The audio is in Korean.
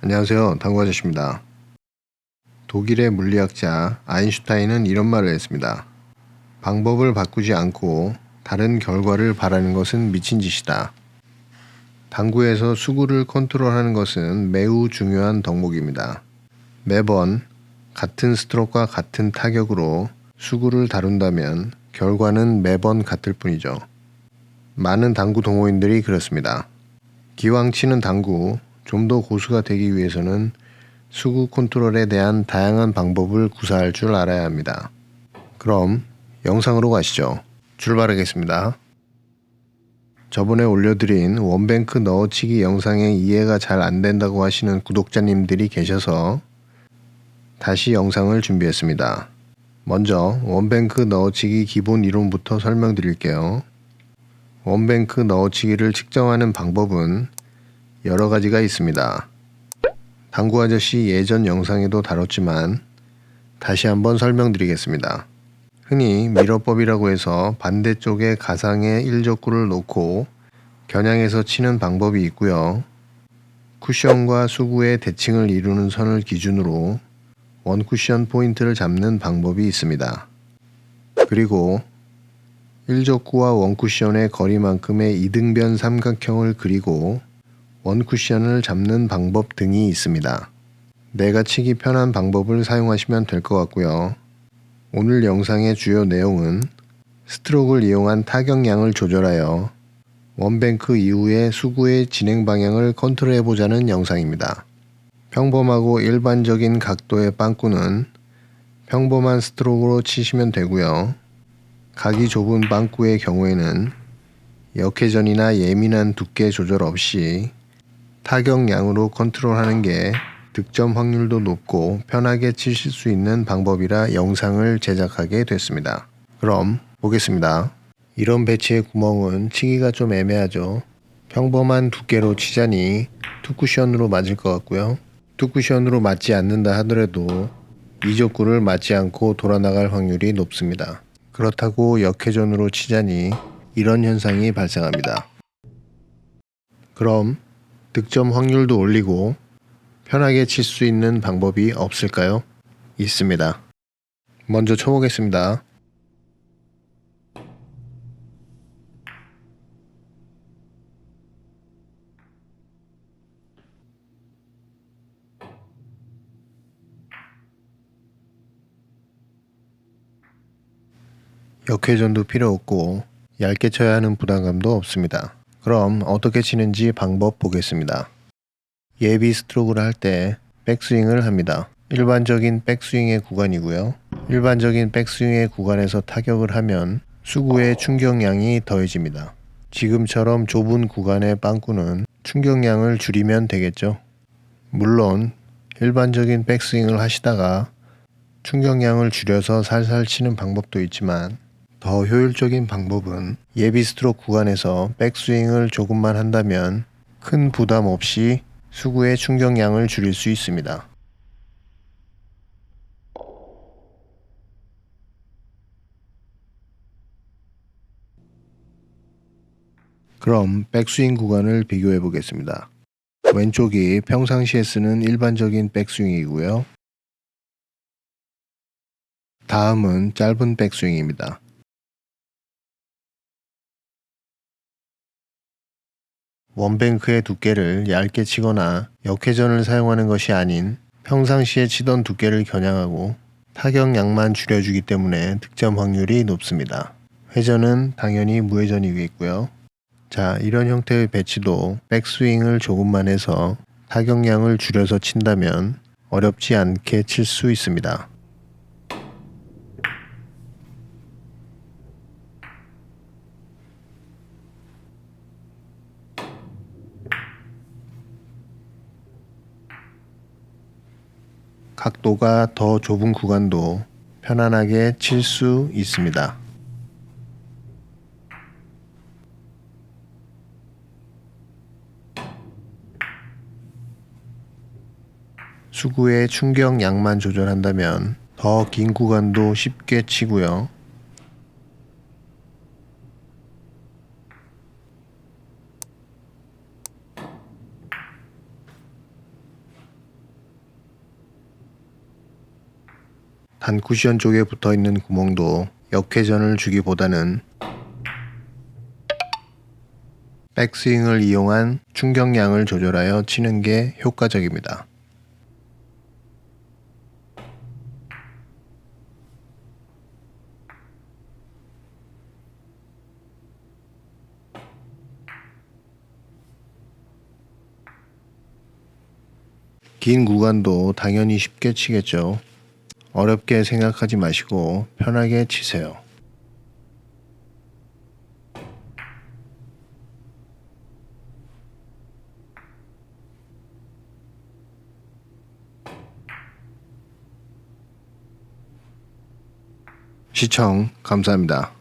안녕하세요. 당구 아저씨입니다. 독일의 물리학자 아인슈타인은 이런 말을 했습니다. 방법을 바꾸지 않고 다른 결과를 바라는 것은 미친 짓이다. 당구에서 수구를 컨트롤하는 것은 매우 중요한 덕목입니다. 매번 같은 스트로크와 같은 타격으로 수구를 다룬다면 결과는 매번 같을 뿐이죠. 많은 당구 동호인들이 그렇습니다. 기왕 치는 당구 좀 더 고수가 되기 위해서는 수구 컨트롤에 대한 다양한 방법을 구사할 줄 알아야 합니다. 그럼 영상으로 가시죠. 출발하겠습니다. 저번에 올려드린 원뱅크 넣어치기 영상의 이해가 잘 안 된다고 하시는 구독자님들이 계셔서 다시 영상을 준비했습니다. 먼저 원뱅크 넣어치기 기본 이론부터 설명드릴게요. 원뱅크 넣어치기를 측정하는 방법은 여러 가지가 있습니다. 당구 아저씨 예전 영상에도 다뤘지만 다시 한번 설명드리겠습니다. 흔히 미러법이라고 해서 반대쪽에 가상의 1족구를 놓고 겨냥해서 치는 방법이 있고요. 쿠션과 수구의 대칭을 이루는 선을 기준으로 원쿠션 포인트를 잡는 방법이 있습니다. 그리고 1족구와 원쿠션의 거리만큼의 이등변 삼각형을 그리고 원쿠션을 잡는 방법 등이 있습니다. 내가 치기 편한 방법을 사용하시면 될 것 같고요. 오늘 영상의 주요 내용은 스트로크를 이용한 타격량을 조절하여 원뱅크 이후의 수구의 진행 방향을 컨트롤해 보자는 영상입니다. 평범하고 일반적인 각도의 빵꾸는 평범한 스트로크로 치시면 되고요. 각이 좁은 빵꾸의 경우에는 역회전이나 예민한 두께 조절 없이 타격량으로 컨트롤하는 게 득점 확률도 높고 편하게 치실 수 있는 방법이라 영상을 제작하게 됐습니다. 그럼 보겠습니다. 이런 배치의 구멍은 치기가 좀 애매하죠. 평범한 두께로 치자니 투쿠션으로 맞을 것 같고요. 투쿠션으로 맞지 않는다 하더라도 이적구를 맞지 않고 돌아나갈 확률이 높습니다. 그렇다고 역회전으로 치자니 이런 현상이 발생합니다. 그럼 득점 확률도 올리고 편하게 칠 수 있는 방법이 없을까요? 있습니다. 먼저 쳐보겠습니다. 역회전도 필요 없고 얇게 쳐야 하는 부담감도 없습니다. 그럼 어떻게 치는지 방법 보겠습니다. 예비 스트로크를 할 때 백스윙을 합니다. 일반적인 백스윙의 구간이고요. 일반적인 백스윙의 구간에서 타격을 하면 수구의 충격량이 더해집니다. 지금처럼 좁은 구간의 빵꾸는 충격량을 줄이면 되겠죠. 물론 일반적인 백스윙을 하시다가 충격량을 줄여서 살살 치는 방법도 있지만 더 효율적인 방법은 예비 스트로크 구간에서 백스윙을 조금만 한다면 큰 부담 없이 수구의 충격량을 줄일 수 있습니다. 그럼 백스윙 구간을 비교해 보겠습니다. 왼쪽이 평상시에 쓰는 일반적인 백스윙이고요. 다음은 짧은 백스윙입니다. 원뱅크의 두께를 얇게 치거나 역회전을 사용하는 것이 아닌 평상시에 치던 두께를 겨냥하고 타격량만 줄여주기 때문에 득점 확률이 높습니다. 회전은 당연히 무회전이겠고요. 자, 이런 형태의 배치도 백스윙을 조금만 해서 타격량을 줄여서 친다면 어렵지 않게 칠 수 있습니다. 각도가 더 좁은 구간도 편안하게 칠 수 있습니다. 수구의 충격량만 조절한다면 더 긴 구간도 쉽게 치고요. 단 쿠션 쪽에 붙어 있는 구멍도 역회전을 주기보다는 백스윙을 이용한 충격량을 조절하여 치는 게 효과적입니다. 긴 구간도 당연히 쉽게 치겠죠. 어렵게 생각하지 마시고 편하게 치세요. 시청 감사합니다.